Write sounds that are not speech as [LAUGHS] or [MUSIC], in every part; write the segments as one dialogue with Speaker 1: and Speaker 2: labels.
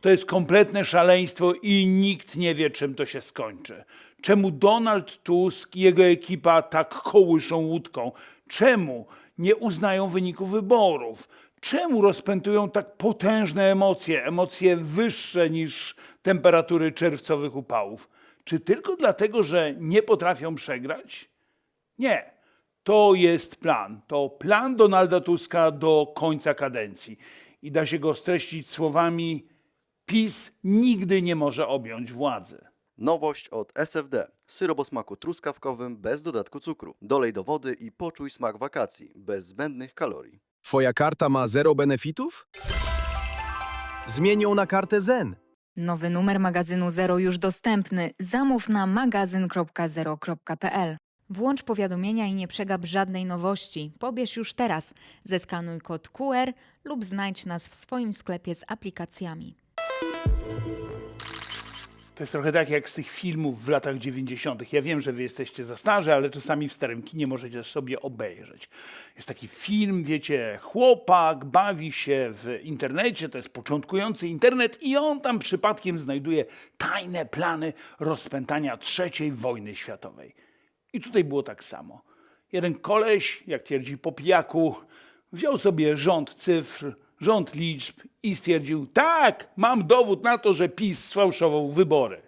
Speaker 1: To jest kompletne szaleństwo i nikt nie wie, czym to się skończy. Czemu Donald Tusk i jego ekipa tak kołyszą łódką? Czemu nie uznają wyniku wyborów? Czemu rozpętują tak potężne emocje, emocje wyższe niż temperatury czerwcowych upałów? Czy tylko dlatego, że nie potrafią przegrać? Nie. To jest plan. To plan Donalda Tuska do końca kadencji. I da się go streścić słowami: PiS nigdy nie może objąć władzy.
Speaker 2: Nowość od SFD. Syrop o smaku truskawkowym bez dodatku cukru. Dolej do wody i poczuj smak wakacji bez zbędnych kalorii.
Speaker 3: Twoja karta ma zero benefitów? Zmień ją na kartę Zen.
Speaker 4: Nowy numer magazynu Zero już dostępny. Zamów na magazyn.zero.pl. Włącz powiadomienia i nie przegap żadnej nowości. Pobierz już teraz. Zeskanuj kod QR lub znajdź nas w swoim sklepie z aplikacjami.
Speaker 1: To jest trochę tak jak z tych filmów w latach 90. Ja wiem, że wy jesteście za starzy, ale czasami w starym kinie możecie sobie obejrzeć. Jest taki film, wiecie, chłopak bawi się w internecie, to jest początkujący internet i on tam przypadkiem znajduje tajne plany rozpętania III wojny światowej. I tutaj było tak samo. Jeden koleś, jak twierdzi po pijaku, wziął sobie rząd cyfr, rząd liczb i stwierdził: Tak, mam dowód na to, że PiS sfałszował wybory.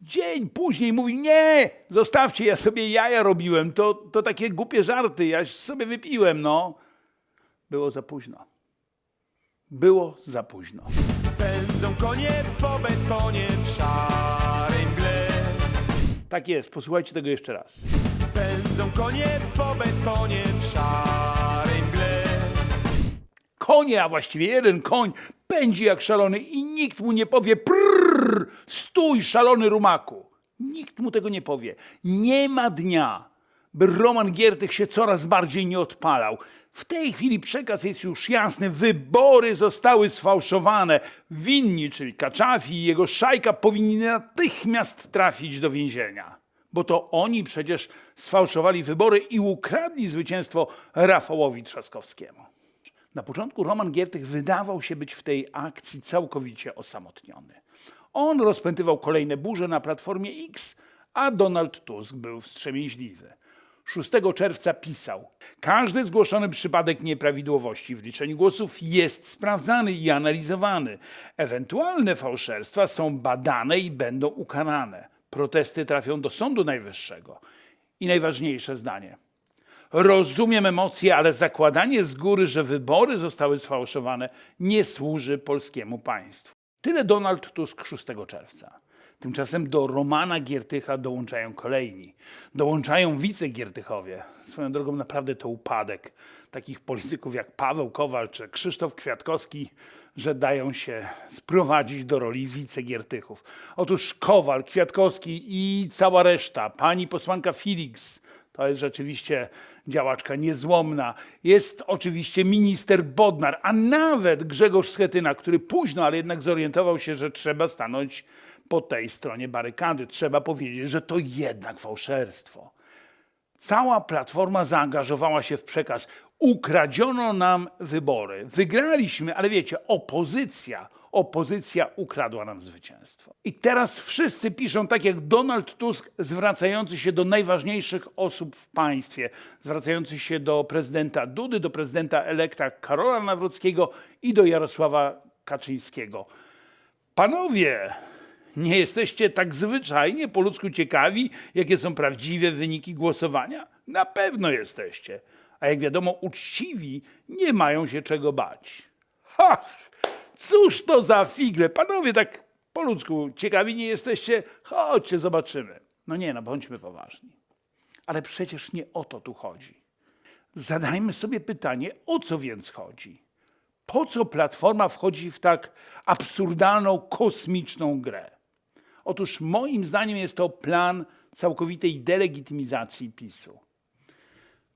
Speaker 1: Dzień później mówi: Nie, zostawcie, ja sobie jaja robiłem. To, to takie głupie żarty, ja sobie wypiłem, no. Było za późno. Było za późno.
Speaker 5: Pędzą konie po betonie w szarej mgle.
Speaker 1: Tak jest, posłuchajcie tego jeszcze raz.
Speaker 5: Pędzą konie po betonie w szarej mgle.
Speaker 1: konie, a właściwie jeden koń, pędzi jak szalony i nikt mu nie powie prrr, stój szalony rumaku. Nikt mu tego nie powie. Nie ma dnia, by Roman Giertych się coraz bardziej nie odpalał. W tej chwili przekaz jest już jasny. Wybory zostały sfałszowane. Winni, czyli Kaczafi i jego szajka powinni natychmiast trafić do więzienia. Bo to oni przecież sfałszowali wybory i ukradli zwycięstwo Rafałowi Trzaskowskiemu. Na początku Roman Giertych wydawał się być w tej akcji całkowicie osamotniony. On rozpętywał kolejne burze na Platformie X, a Donald Tusk był wstrzemięźliwy. 6 czerwca pisał: Każdy zgłoszony przypadek nieprawidłowości w liczeniu głosów jest sprawdzany i analizowany. Ewentualne fałszerstwa są badane i będą ukarane. Protesty trafią do Sądu Najwyższego. I najważniejsze zdanie. Rozumiem emocje, ale zakładanie z góry, że wybory zostały sfałszowane, nie służy polskiemu państwu. Tyle Donald Tusk 6 czerwca. Tymczasem do Romana Giertycha dołączają kolejni. Dołączają wicegiertychowie. Swoją drogą naprawdę to upadek takich polityków jak Paweł Kowal czy Krzysztof Kwiatkowski, że dają się sprowadzić do roli wicegiertychów. Otóż Kowal, Kwiatkowski i cała reszta, pani posłanka Felix, to jest rzeczywiście działaczka niezłomna. Jest oczywiście minister Bodnar, a nawet Grzegorz Schetyna, który późno, ale jednak zorientował się, że trzeba stanąć po tej stronie barykady. Trzeba powiedzieć, że to jednak fałszerstwo. Cała platforma zaangażowała się w przekaz. Ukradziono nam wybory. Wygraliśmy, ale wiecie, opozycja, opozycja ukradła nam zwycięstwo. I teraz wszyscy piszą tak jak Donald Tusk, zwracający się do najważniejszych osób w państwie, zwracający się do prezydenta Dudy, do prezydenta elekta Karola Nawrockiego i do Jarosława Kaczyńskiego. Panowie, nie jesteście tak zwyczajnie po ludzku ciekawi, jakie są prawdziwe wyniki głosowania? Na pewno jesteście. A jak wiadomo, uczciwi nie mają się czego bać. Ha! Cóż to za figle? Panowie, tak po ludzku ciekawi nie jesteście? Chodźcie, zobaczymy. No nie, no bądźmy poważni. Ale przecież nie o to tu chodzi. Zadajmy sobie pytanie, o co więc chodzi? Po co Platforma wchodzi w tak absurdalną, kosmiczną grę? Otóż moim zdaniem jest to plan całkowitej delegitymizacji PiSu.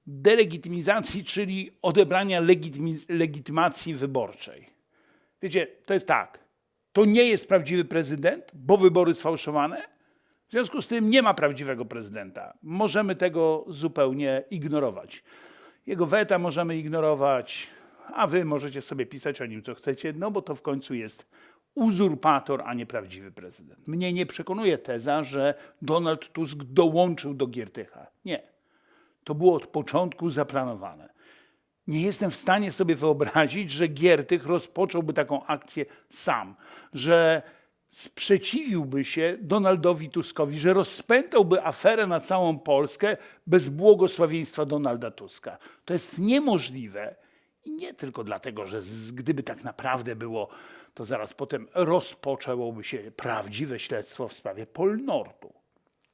Speaker 1: Delegitymizacji, czyli odebrania legitymacji wyborczej. Wiecie, to jest tak. To nie jest prawdziwy prezydent, bo wybory sfałszowane. W związku z tym nie ma prawdziwego prezydenta. Możemy tego zupełnie ignorować. Jego weta możemy ignorować, A wy możecie sobie pisać o nim co chcecie, no bo to w końcu jest uzurpator, a nie prawdziwy prezydent. Mnie nie przekonuje teza, że Donald Tusk dołączył do Giertycha. Nie. To było od początku zaplanowane. Nie jestem w stanie sobie wyobrazić, że Giertych rozpocząłby taką akcję sam, że sprzeciwiłby się Donaldowi Tuskowi, że rozpętałby aferę na całą Polskę bez błogosławieństwa Donalda Tuska. To jest niemożliwe. I nie tylko dlatego, że gdyby tak naprawdę było, to zaraz potem rozpoczęłoby się prawdziwe śledztwo w sprawie Polnortu.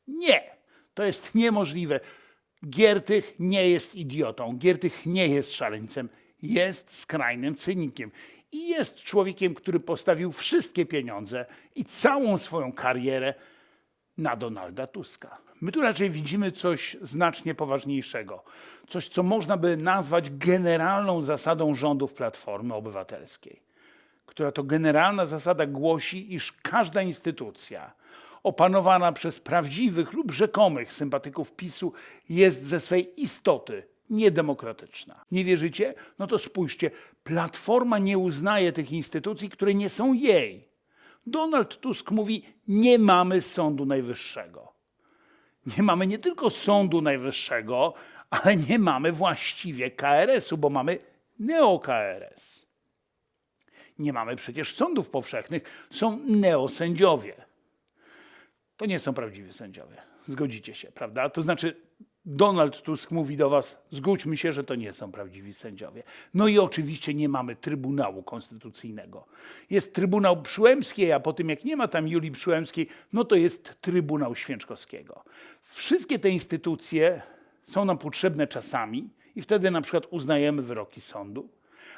Speaker 1: Nie, to jest niemożliwe. Giertych nie jest idiotą, Giertych nie jest szaleńcem, jest skrajnym cynikiem i jest człowiekiem, który postawił wszystkie pieniądze i całą swoją karierę na Donalda Tuska. My tu raczej widzimy coś znacznie poważniejszego. Coś, co można by nazwać generalną zasadą rządów Platformy Obywatelskiej, która to generalna zasada głosi, iż każda instytucja opanowana przez prawdziwych lub rzekomych sympatyków PiSu jest ze swej istoty niedemokratyczna. Nie wierzycie? No to spójrzcie, Platforma nie uznaje tych instytucji, które nie są jej. Donald Tusk mówi: Nie mamy Sądu Najwyższego. Nie mamy nie tylko Sądu Najwyższego, ale nie mamy właściwie KRS-u, bo mamy neo-KRS. Nie mamy przecież sądów powszechnych, są neosędziowie. To nie są prawdziwi sędziowie. Zgodzicie się, prawda? To znaczy, Donald Tusk mówi do Was: zgódźmy się, że to nie są prawdziwi sędziowie. No i oczywiście nie mamy Trybunału Konstytucyjnego. Jest Trybunał Przyłębski, a po tym, jak nie ma tam Julii Przyłębskiej, no to jest Trybunał Święczkowskiego. Wszystkie te instytucje są nam potrzebne czasami i wtedy na przykład uznajemy wyroki sądu,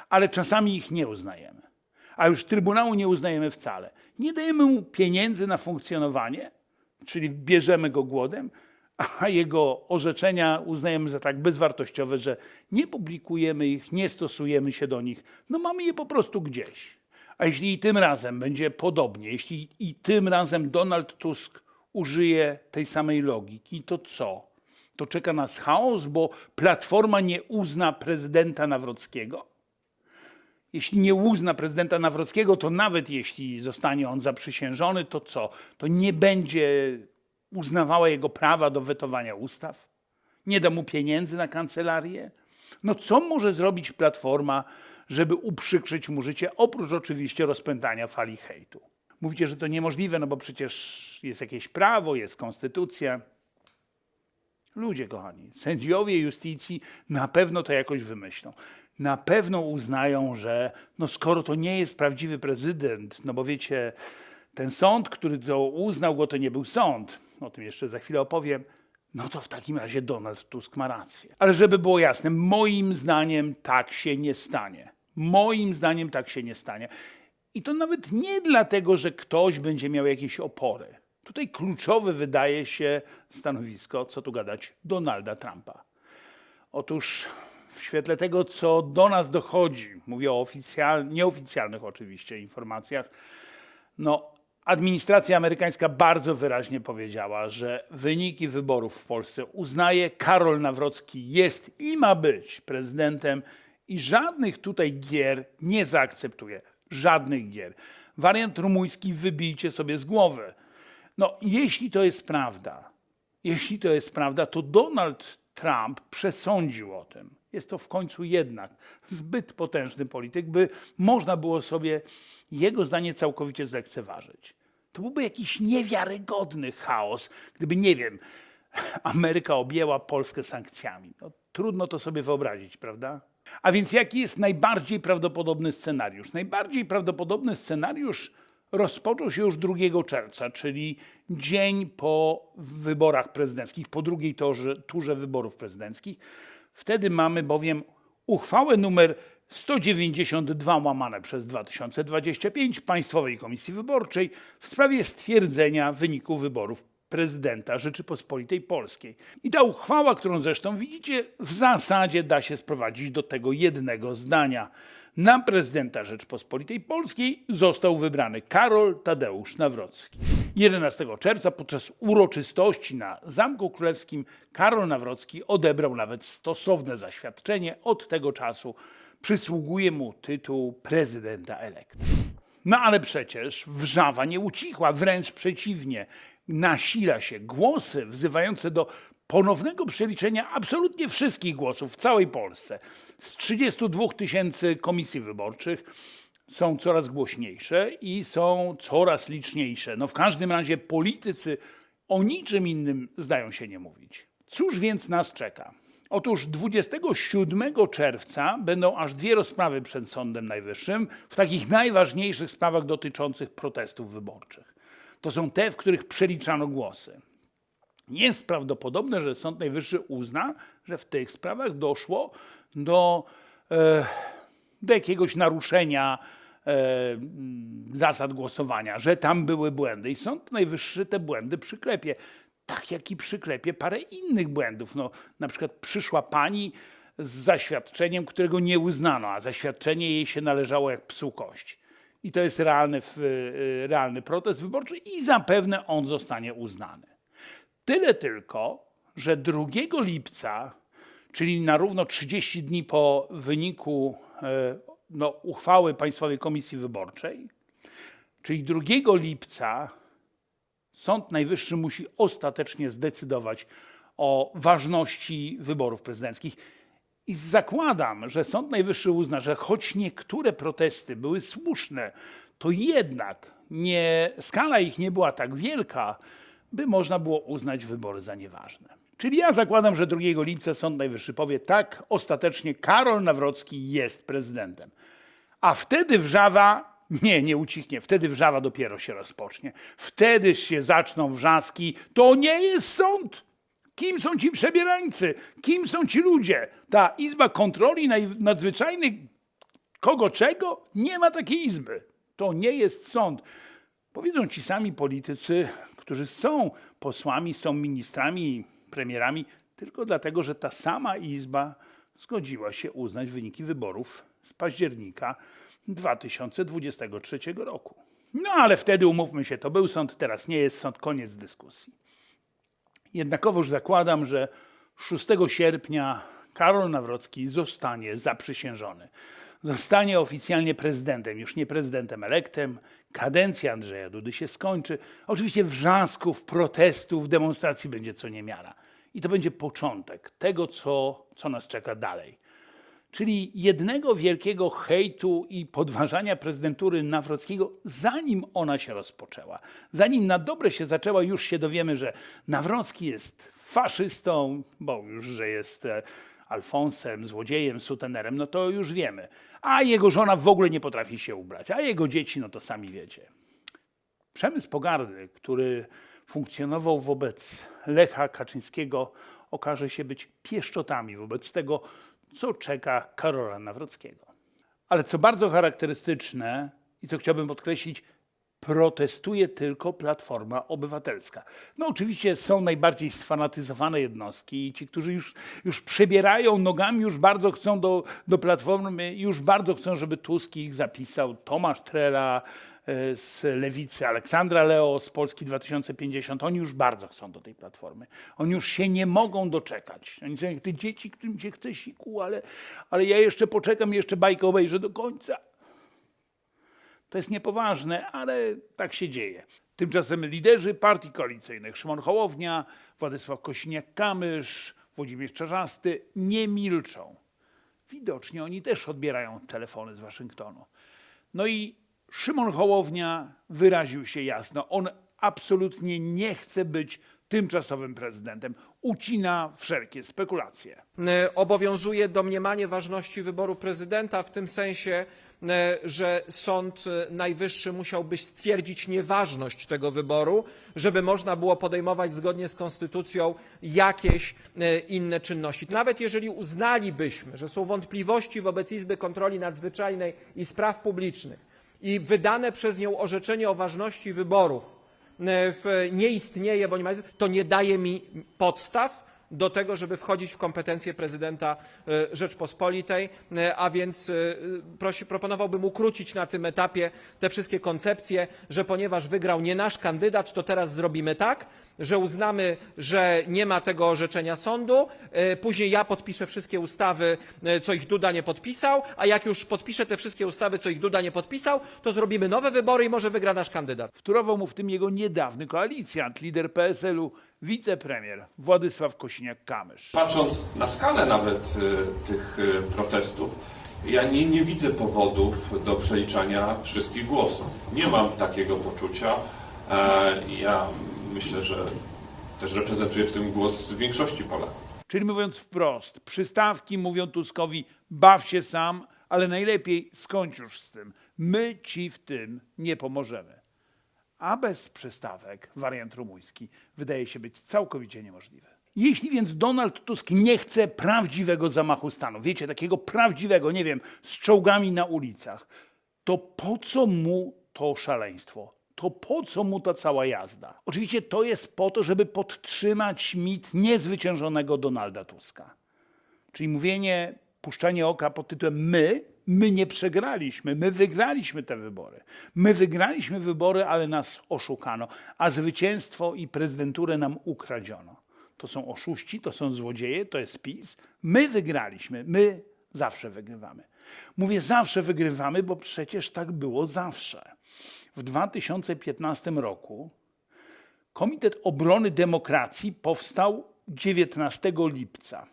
Speaker 1: ale czasami ich nie uznajemy. A już Trybunału nie uznajemy wcale. Nie dajemy mu pieniędzy na funkcjonowanie, czyli bierzemy go głodem, a jego orzeczenia uznajemy za tak bezwartościowe, że nie publikujemy ich, nie stosujemy się do nich. No mamy je po prostu gdzieś. A jeśli i tym razem będzie podobnie, jeśli i tym razem Donald Tusk użyje tej samej logiki, to co? To czeka nas chaos, bo Platforma nie uzna prezydenta Nawrockiego? Jeśli nie uzna prezydenta Nawrockiego, to nawet jeśli zostanie on zaprzysiężony, to co? To nie będzie uznawała jego prawa do wetowania ustaw? Nie da mu pieniędzy na kancelarię? No co może zrobić Platforma, żeby uprzykrzyć mu życie, oprócz oczywiście rozpętania fali hejtu? Mówicie, że to niemożliwe, no bo przecież jest jakieś prawo, jest konstytucja. Ludzie kochani, sędziowie justicji na pewno to jakoś wymyślą. Na pewno uznają, że no skoro to nie jest prawdziwy prezydent, no bo wiecie, ten sąd, który to uznał go, to nie był sąd. O tym jeszcze za chwilę opowiem. No to w takim razie Donald Tusk ma rację. Ale żeby było jasne, moim zdaniem tak się nie stanie. Moim zdaniem tak się nie stanie. I to nawet nie dlatego, że ktoś będzie miał jakieś opory. Tutaj kluczowe wydaje się stanowisko, co tu gadać, Donalda Trumpa. Otóż w świetle tego, co do nas dochodzi, mówię o oficjal, nieoficjalnych oczywiście informacjach, no, administracja amerykańska bardzo wyraźnie powiedziała, że wyniki wyborów w Polsce uznaje, Karol Nawrocki jest i ma być prezydentem i żadnych tutaj gier nie zaakceptuje. Żadnych gier. Wariant rumuński wybijcie sobie z głowy. No, jeśli to jest prawda, jeśli to jest prawda, to Donald Trump przesądził o tym. Jest to w końcu jednak zbyt potężny polityk, by można było sobie jego zdanie całkowicie zlekceważyć. To byłby jakiś niewiarygodny chaos, gdyby, nie wiem, [LAUGHS] Ameryka objęła Polskę sankcjami. No, trudno to sobie wyobrazić, prawda? A więc jaki jest najbardziej prawdopodobny scenariusz? Najbardziej prawdopodobny scenariusz rozpoczął się już 2 czerwca, czyli dzień po wyborach prezydenckich, po drugiej torze, turze wyborów prezydenckich. Wtedy mamy bowiem uchwałę numer 192 łamane przez 2025 Państwowej Komisji Wyborczej w sprawie stwierdzenia wyniku wyborów prezydenta Rzeczypospolitej Polskiej. I ta uchwała, którą zresztą widzicie, w zasadzie da się sprowadzić do tego jednego zdania. Na prezydenta Rzeczypospolitej Polskiej został wybrany Karol Tadeusz Nawrocki. 11 czerwca podczas uroczystości na Zamku Królewskim Karol Nawrocki odebrał nawet stosowne zaświadczenie. Od tego czasu przysługuje mu tytuł prezydenta elekta. No ale przecież wrzawa nie ucichła, wręcz przeciwnie. Nasila się głosy wzywające do ponownego przeliczenia absolutnie wszystkich głosów w całej Polsce. Z 32 tysięcy komisji wyborczych są coraz głośniejsze i są coraz liczniejsze. No w każdym razie politycy o niczym innym zdają się nie mówić. Cóż więc nas czeka? Otóż 27 czerwca będą aż dwie rozprawy przed Sądem Najwyższym w takich najważniejszych sprawach dotyczących protestów wyborczych. To są te, w których przeliczano głosy. Jest prawdopodobne, że Sąd Najwyższy uzna, że w tych sprawach doszło do, e, do jakiegoś naruszenia e, zasad głosowania, że tam były błędy. I Sąd Najwyższy te błędy przyklepie. Tak jak i przyklepie parę innych błędów. No, na przykład przyszła pani z zaświadczeniem, którego nie uznano, a zaświadczenie jej się należało jak psu kość. I to jest realny, w- y, realny protest wyborczy i zapewne on zostanie uznany. Tyle tylko, że 2 lipca, czyli na równo 30 dni po wyniku e, no, uchwały Państwowej Komisji Wyborczej, czyli 2 lipca Sąd Najwyższy musi ostatecznie zdecydować o ważności wyborów prezydenckich. I zakładam, że Sąd Najwyższy uzna, że choć niektóre protesty były słuszne, to jednak nie, skala ich nie była tak wielka, by można było uznać wybory za nieważne. Czyli ja zakładam, że 2 lipca Sąd Najwyższy powie tak, ostatecznie Karol Nawrocki jest prezydentem. A wtedy wrzawa, nie, nie ucichnie, wtedy wrzawa dopiero się rozpocznie. Wtedy się zaczną wrzaski, to nie jest sąd. Kim są ci przebierańcy? Kim są ci ludzie? Ta Izba Kontroli Nadzwyczajnej kogo czego? Nie ma takiej izby. To nie jest sąd. Powiedzą ci sami politycy, którzy są posłami, są ministrami, premierami, tylko dlatego, że ta sama izba zgodziła się uznać wyniki wyborów z października 2023 roku. No ale wtedy umówmy się, to był sąd, teraz nie jest sąd, koniec dyskusji. Jednakowoż zakładam, że 6 sierpnia Karol Nawrocki zostanie zaprzysiężony. Zostanie oficjalnie prezydentem, już nie prezydentem elektem. Kadencja Andrzeja Dudy się skończy. Oczywiście wrzasków, protestów, demonstracji będzie co niemiara. I to będzie początek tego, co, co nas czeka dalej. Czyli jednego wielkiego hejtu i podważania prezydentury Nawrockiego, zanim ona się rozpoczęła. Zanim na dobre się zaczęła, już się dowiemy, że Nawrocki jest faszystą, bo już, że jest e, Alfonsem, złodziejem, sutenerem, no to już wiemy. A jego żona w ogóle nie potrafi się ubrać, a jego dzieci, no to sami wiecie. Przemysł pogardy, który funkcjonował wobec Lecha Kaczyńskiego, okaże się być pieszczotami wobec tego, co czeka Karola Nawrockiego. Ale co bardzo charakterystyczne i co chciałbym podkreślić, protestuje tylko Platforma Obywatelska. No oczywiście są najbardziej sfanatyzowane jednostki i ci, którzy już, już przebierają nogami, już bardzo chcą do, do Platformy, już bardzo chcą, żeby Tusk ich zapisał. Tomasz Trela e, z Lewicy, Aleksandra Leo z Polski 2050, oni już bardzo chcą do tej Platformy. Oni już się nie mogą doczekać. Oni są jak te dzieci, którym się chce siku, ale, ale ja jeszcze poczekam, jeszcze bajkę obejrzę do końca. To jest niepoważne, ale tak się dzieje. Tymczasem liderzy partii koalicyjnych, Szymon Hołownia, Władysław Kosiniak-Kamysz, Włodzimierz Czarzasty, nie milczą. Widocznie oni też odbierają telefony z Waszyngtonu. No i Szymon Hołownia wyraził się jasno. On absolutnie nie chce być tymczasowym prezydentem. Ucina wszelkie spekulacje.
Speaker 6: obowiązuje domniemanie ważności wyboru prezydenta w tym sensie, że Sąd e, Najwyższy musiałby stwierdzić nieważność tego wyboru, żeby można było podejmować zgodnie z konstytucją jakieś e, inne czynności. Nawet jeżeli uznalibyśmy, że są wątpliwości wobec Izby Kontroli Nadzwyczajnej i Spraw Publicznych i wydane przez nią orzeczenie o ważności wyborów e, nie istnieje, bo nie ma, to nie daje mi podstaw do tego, żeby wchodzić w kompetencje prezydenta e, Rzeczpospolitej, e, a więc e, prosi, proponowałbym ukrócić na tym etapie te wszystkie koncepcje, że ponieważ wygrał nie nasz kandydat, to teraz zrobimy tak, że uznamy, że nie ma tego orzeczenia sądu, później ja podpiszę wszystkie ustawy, co ich Duda nie podpisał, a jak już podpiszę te wszystkie ustawy, co ich Duda nie podpisał, to zrobimy nowe wybory i może wygra nasz kandydat.
Speaker 1: Wtórował mu w tym jego niedawny koalicjant, lider PSL-u, wicepremier Władysław Kosiniak-Kamysz.
Speaker 7: Patrząc na skalę nawet y, tych y, protestów, ja nie, nie widzę powodów do przeliczania wszystkich głosów. Nie mam takiego poczucia. E, Ja myślę, że też reprezentuję w tym głos większości Polaków.
Speaker 1: Czyli mówiąc wprost, przystawki mówią Tuskowi baw się sam, ale najlepiej skończ już z tym. My ci w tym nie pomożemy. A bez przystawek wariant rumuński wydaje się być całkowicie niemożliwy. Jeśli więc Donald Tusk nie chce prawdziwego zamachu stanu, wiecie, takiego prawdziwego, nie wiem, z czołgami na ulicach, to po co mu to szaleństwo? To po co mu ta cała jazda? Oczywiście to jest po to, żeby podtrzymać mit niezwyciężonego Donalda Tuska. Czyli mówienie, puszczanie oka pod tytułem my, my nie przegraliśmy, my wygraliśmy te wybory. My wygraliśmy wybory, ale nas oszukano, a zwycięstwo i prezydenturę nam ukradziono. To są oszuści, to są złodzieje, to jest PiS. My wygraliśmy, my zawsze wygrywamy. Mówię zawsze wygrywamy, bo przecież tak było zawsze. W 2015 roku Komitet Obrony Demokracji powstał 19 lipca.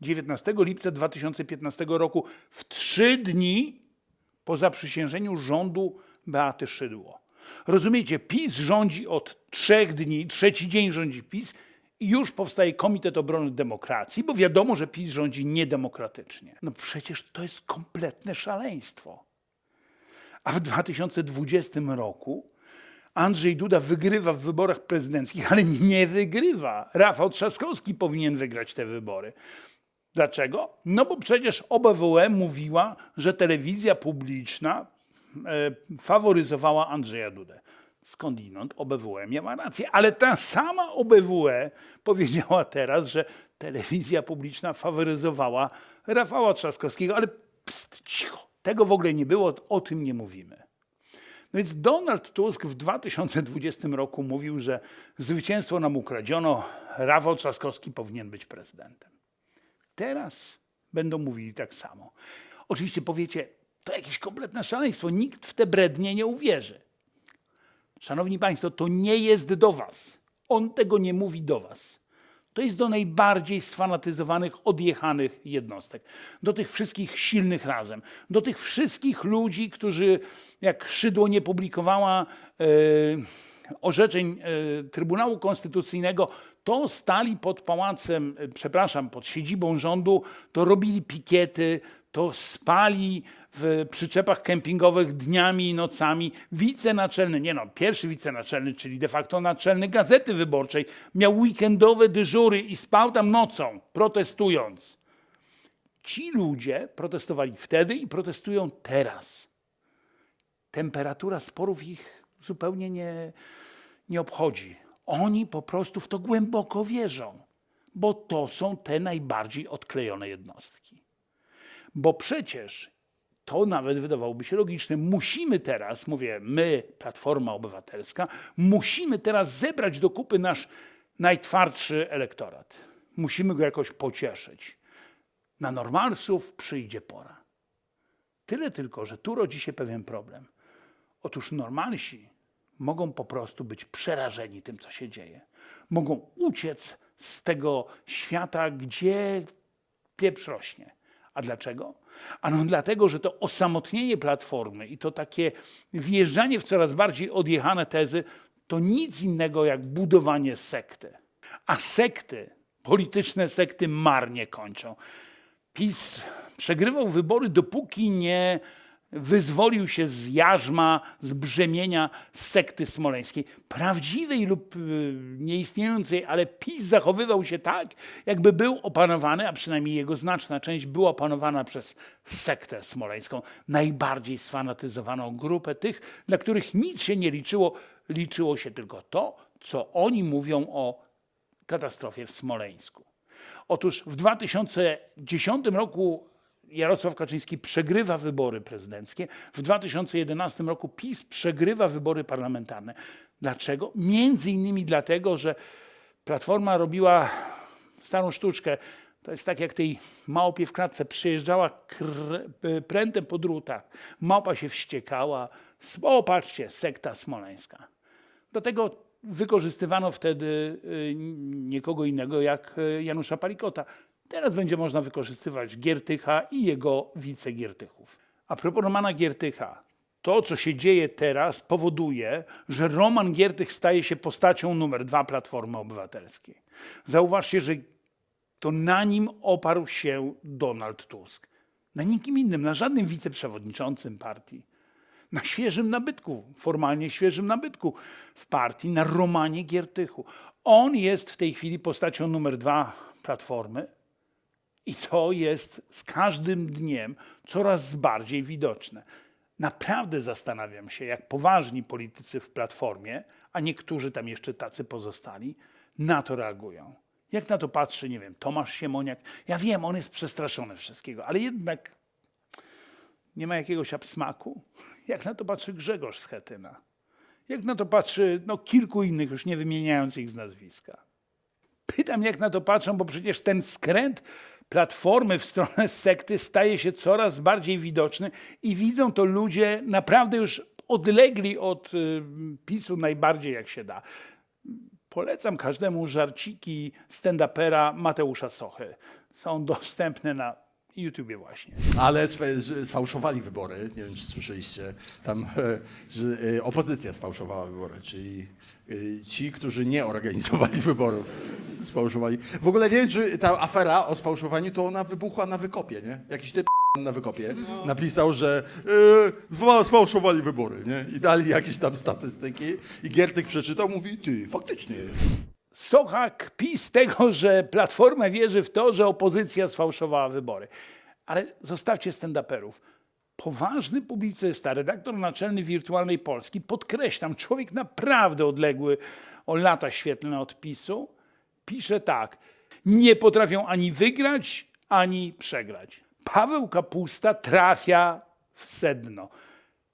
Speaker 1: 19 lipca 2015 roku, w trzy dni po zaprzysiężeniu rządu Beaty Szydło. Rozumiecie, PiS rządzi od trzech dni, trzeci dzień rządzi PiS i już powstaje Komitet Obrony Demokracji, bo wiadomo, że PiS rządzi niedemokratycznie. No przecież to jest kompletne szaleństwo. A w 2020 roku Andrzej Duda wygrywa w wyborach prezydenckich, ale nie wygrywa. Rafał Trzaskowski powinien wygrać te wybory. Dlaczego? No bo przecież OBWE mówiła, że telewizja publiczna e, faworyzowała Andrzeja Dudę. Skądinąd OBWE miała rację, ale ta sama OBWE powiedziała teraz, że telewizja publiczna faworyzowała Rafała Trzaskowskiego, ale pst, cicho, tego w ogóle nie było, o tym nie mówimy. No więc Donald Tusk w 2020 roku mówił, że zwycięstwo nam ukradziono, Rafał Trzaskowski powinien być prezydentem. Teraz będą mówili tak samo. Oczywiście powiecie, to jakieś kompletne szaleństwo, nikt w te brednie nie uwierzy. Szanowni Państwo, to nie jest do Was. On tego nie mówi do Was. To jest do najbardziej sfanatyzowanych, odjechanych jednostek. Do tych wszystkich silnych razem. Do tych wszystkich ludzi, którzy, jak Szydło nie publikowała e, orzeczeń e, Trybunału Konstytucyjnego, to stali pod pałacem, e, przepraszam, pod siedzibą rządu, to robili pikiety, to spali w przyczepach kempingowych dniami i nocami. Wicenaczelny, nie no, pierwszy wicenaczelny, czyli de facto naczelny Gazety Wyborczej, miał weekendowe dyżury i spał tam nocą, protestując. Ci ludzie protestowali wtedy i protestują teraz. Temperatura sporów ich zupełnie nie, nie obchodzi. Oni po prostu w to głęboko wierzą, bo to są te najbardziej odklejone jednostki. Bo przecież to nawet wydawałoby się logiczne. Musimy teraz, mówię my, Platforma Obywatelska, musimy teraz zebrać do kupy nasz najtwardszy elektorat. Musimy go jakoś pocieszyć. Na normalsów przyjdzie pora. Tyle tylko, że tu rodzi się pewien problem. Otóż normalsi mogą po prostu być przerażeni tym, co się dzieje. Mogą uciec z tego świata, gdzie pieprz rośnie. A dlaczego? Ano dlatego, że to osamotnienie platformy i to takie wjeżdżanie w coraz bardziej odjechane tezy to nic innego jak budowanie sekty. A sekty, polityczne sekty marnie kończą. PiS przegrywał wybory, dopóki nie wyzwolił się z jarzma, z brzemienia sekty smoleńskiej. Prawdziwej lub y, nieistniejącej, ale PiS zachowywał się tak, jakby był opanowany, a przynajmniej jego znaczna część była opanowana przez sektę smoleńską. Najbardziej sfanatyzowaną grupę tych, dla których nic się nie liczyło, liczyło się tylko to, co oni mówią o katastrofie w Smoleńsku. Otóż w 2010 roku Jarosław Kaczyński przegrywa wybory prezydenckie, w 2011 roku PiS przegrywa wybory parlamentarne. Dlaczego? Między innymi dlatego, że Platforma robiła starą sztuczkę. To jest tak jak tej małpie w klatce przyjeżdżała prętem po drutach. Małpa się wściekała. O, patrzcie, sekta smoleńska. Do tego wykorzystywano wtedy y, nikogo innego jak y, Janusza Palikota. Teraz będzie można wykorzystywać Giertycha i jego wicegiertychów. A propos Romana Giertycha, to co się dzieje teraz powoduje, że Roman Giertych staje się postacią numer dwa Platformy Obywatelskiej. Zauważcie, że to na nim oparł się Donald Tusk. Na nikim innym, na żadnym wiceprzewodniczącym partii na świeżym nabytku, formalnie świeżym nabytku w partii, na Romanie Giertychu. On jest w tej chwili postacią numer dwa Platformy i to jest z każdym dniem coraz bardziej widoczne. Naprawdę zastanawiam się, jak poważni politycy w Platformie, a niektórzy tam jeszcze tacy pozostali, na to reagują. Jak na to patrzy, nie wiem, Tomasz Siemoniak. Ja wiem, on jest przestraszony wszystkiego, ale jednak nie ma jakiegoś absmaku? [LAUGHS] Jak na to patrzy Grzegorz Schetyna? Jak na to patrzy no, kilku innych, już nie wymieniając ich z nazwiska? Pytam, jak na to patrzą, bo przecież ten skręt platformy w stronę sekty staje się coraz bardziej widoczny i widzą to ludzie naprawdę już odlegli od y, PiSu najbardziej jak się da. Polecam każdemu żarciki stand-upera Mateusza Sochy. Są dostępne na YouTubie właśnie.
Speaker 8: Ale sfałszowali wybory. Nie wiem, czy słyszeliście tam, e, że e, opozycja sfałszowała wybory, czyli e, ci, którzy nie organizowali [LAUGHS] wyborów, sfałszowali. W ogóle nie wiem, czy ta afera o sfałszowaniu to ona wybuchła na wykopie, nie? Jakiś typ [LAUGHS] na wykopie napisał, że sfa- sfałszowali wybory, nie? I dali jakieś tam statystyki i Giertyk przeczytał, mówi, ty, faktycznie.
Speaker 1: Socha kpi z tego, że Platforma wierzy w to, że opozycja sfałszowała wybory. Ale zostawcie stand-uperów. Poważny publicysta, redaktor naczelny Wirtualnej Polski, podkreślam, człowiek naprawdę odległy o lata świetlne od PiSu, pisze tak. Nie potrafią ani wygrać, ani przegrać. Paweł Kapusta trafia w sedno.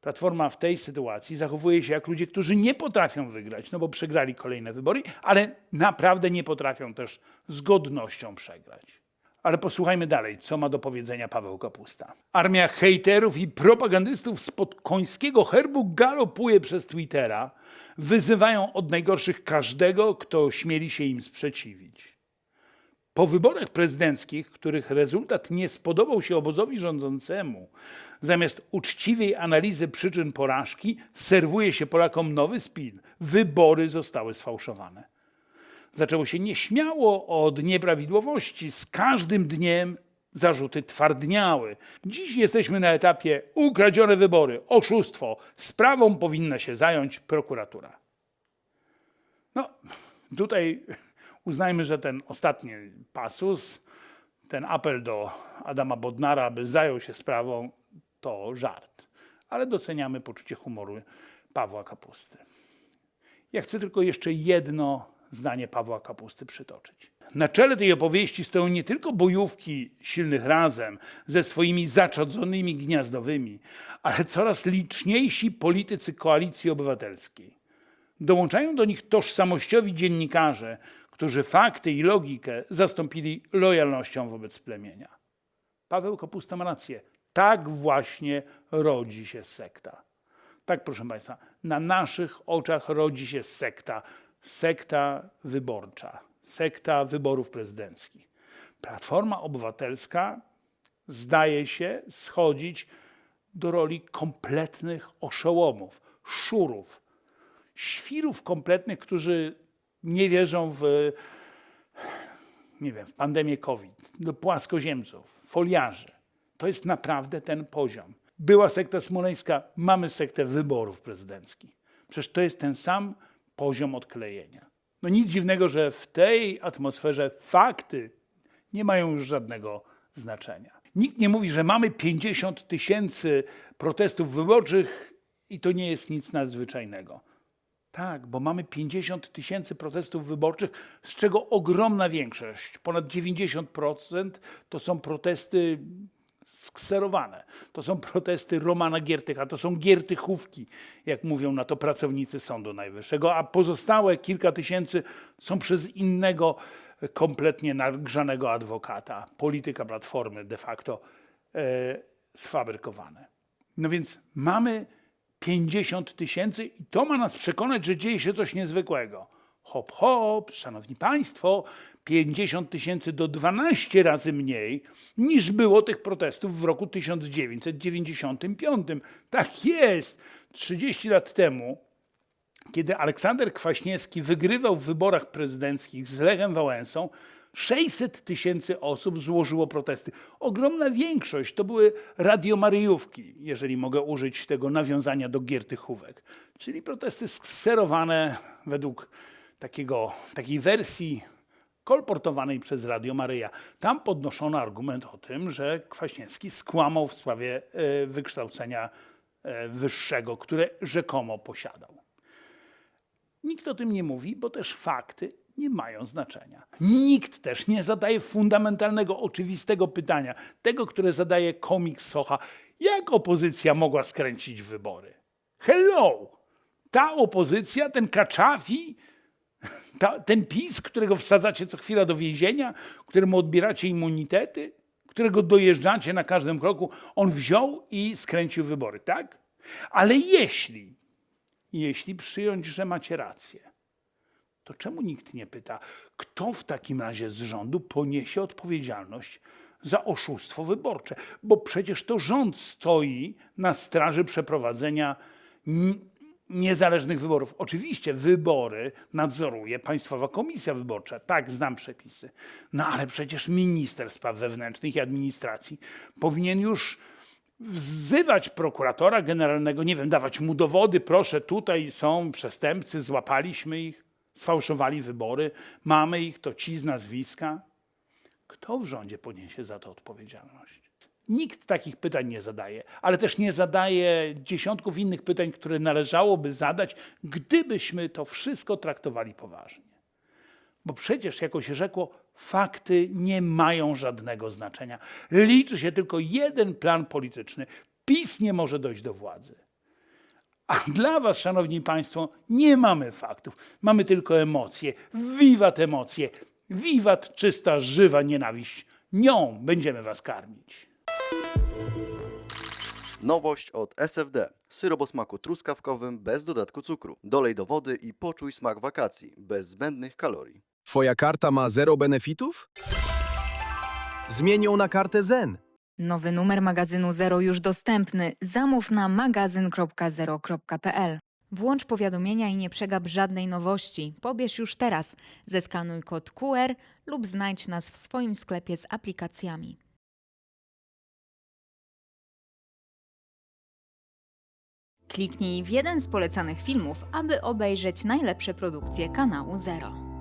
Speaker 1: Platforma w tej sytuacji zachowuje się jak ludzie, którzy nie potrafią wygrać, no bo przegrali kolejne wybory, ale naprawdę nie potrafią też z godnością przegrać. Ale posłuchajmy dalej, co ma do powiedzenia Paweł Kapusta. Armia hejterów i propagandystów spod końskiego herbu galopuje przez Twittera. Wyzywają od najgorszych każdego, kto śmieli się im sprzeciwić. Po wyborach prezydenckich, których rezultat nie spodobał się obozowi rządzącemu, zamiast uczciwej analizy przyczyn porażki, serwuje się Polakom nowy spin. Wybory zostały sfałszowane. Zaczęło się nieśmiało od nieprawidłowości. Z każdym dniem zarzuty twardniały. Dziś jesteśmy na etapie ukradzione wybory, oszustwo. Sprawą powinna się zająć prokuratura. No, tutaj uznajmy, że ten ostatni pasus, ten apel do Adama Bodnara, aby zajął się sprawą, to żart. Ale doceniamy poczucie humoru Pawła Kapusty. Ja chcę tylko jeszcze jedno zdanie Pawła Kapusty przytoczyć. Na czele tej opowieści stoją nie tylko bojówki silnych razem ze swoimi zaczadzonymi gniazdowymi, ale coraz liczniejsi politycy koalicji obywatelskiej. Dołączają do nich tożsamościowi dziennikarze, którzy fakty i logikę zastąpili lojalnością wobec plemienia. Paweł Kapusta ma rację. Tak właśnie rodzi się sekta. Tak, proszę Państwa, na naszych oczach rodzi się sekta. Sekta wyborcza, sekta wyborów prezydenckich. Platforma Obywatelska zdaje się schodzić do roli kompletnych oszołomów, szurów, świrów kompletnych, którzy nie wierzą w, nie wiem, w pandemię COVID, do płaskoziemców, foliarzy. To jest naprawdę ten poziom. Była sekta smoleńska, mamy sektę wyborów prezydenckich. Przecież to jest ten sam poziom odklejenia. No nic dziwnego, że w tej atmosferze fakty nie mają już żadnego znaczenia. Nikt nie mówi, że mamy 50 tysięcy protestów wyborczych i to nie jest nic nadzwyczajnego. Tak, bo mamy 50 tysięcy protestów wyborczych, z czego ogromna większość, ponad 90% to są protesty skserowane. To są protesty Romana Giertycha, to są giertychówki, jak mówią na to pracownicy Sądu Najwyższego, a pozostałe kilka tysięcy są przez innego kompletnie nagrzanego adwokata, polityka Platformy de facto e, sfabrykowane. No więc mamy 50 tysięcy i to ma nas przekonać, że dzieje się coś niezwykłego. Hop, hop, szanowni państwo, 50 tysięcy do 12 razy mniej niż było tych protestów w roku 1995. Tak jest. 30 lat temu kiedy Aleksander Kwaśniewski wygrywał w wyborach prezydenckich z Lechem Wałęsą, 600 tysięcy osób złożyło protesty. Ogromna większość to były radiomaryjówki, jeżeli mogę użyć tego nawiązania do giertychówek. Czyli protesty skserowane według takiego, takiej wersji kolportowanej przez Radio Maryja. Tam podnoszono argument o tym, że Kwaśniewski skłamał w sprawie e, wykształcenia e, wyższego, które rzekomo posiadał. Nikt o tym nie mówi, bo też fakty nie mają znaczenia. Nikt też nie zadaje fundamentalnego, oczywistego pytania, tego, które zadaje komik Socha. Jak opozycja mogła skręcić wybory? Hello! Ta opozycja, ten Kaczafi, ta, ten PiS, którego wsadzacie co chwila do więzienia, któremu odbieracie immunitety, którego dojeżdżacie na każdym kroku, on wziął i skręcił wybory, tak? Ale jeśli jeśli przyjąć, że macie rację, to czemu nikt nie pyta, kto w takim razie z rządu poniesie odpowiedzialność za oszustwo wyborcze? Bo przecież to rząd stoi na straży przeprowadzenia niezależnych wyborów. Oczywiście wybory nadzoruje Państwowa Komisja Wyborcza. Tak, znam przepisy. No ale przecież minister spraw wewnętrznych i administracji powinien już wzywać prokuratora generalnego, nie wiem, dawać mu dowody, proszę, tutaj są przestępcy, złapaliśmy ich, sfałszowali wybory, mamy ich, to ci z nazwiska. Kto w rządzie poniesie za to odpowiedzialność? Nikt takich pytań nie zadaje, ale też nie zadaje dziesiątków innych pytań, które należałoby zadać, gdybyśmy to wszystko traktowali poważnie. Bo przecież, jako się rzekło, fakty nie mają żadnego znaczenia. Liczy się tylko jeden plan polityczny. PiS nie może dojść do władzy. A dla Was, Szanowni Państwo, nie mamy faktów. Mamy tylko emocje. Wiwat emocje. Wiwat czysta, żywa nienawiść. Nią będziemy Was karmić.
Speaker 2: Nowość od SFD. Syrop o smaku truskawkowym bez dodatku cukru. Dolej do wody i poczuj smak wakacji bez zbędnych kalorii.
Speaker 3: Twoja karta ma zero benefitów? Zmień ją na kartę Zen.
Speaker 4: Nowy numer magazynu Zero już dostępny. Zamów na magazyn.zero.pl. Włącz powiadomienia i nie przegap żadnej nowości. Pobierz już teraz. Zeskanuj kod QR lub znajdź nas w swoim sklepie z aplikacjami. Kliknij w jeden z polecanych filmów, aby obejrzeć najlepsze produkcje kanału Zero.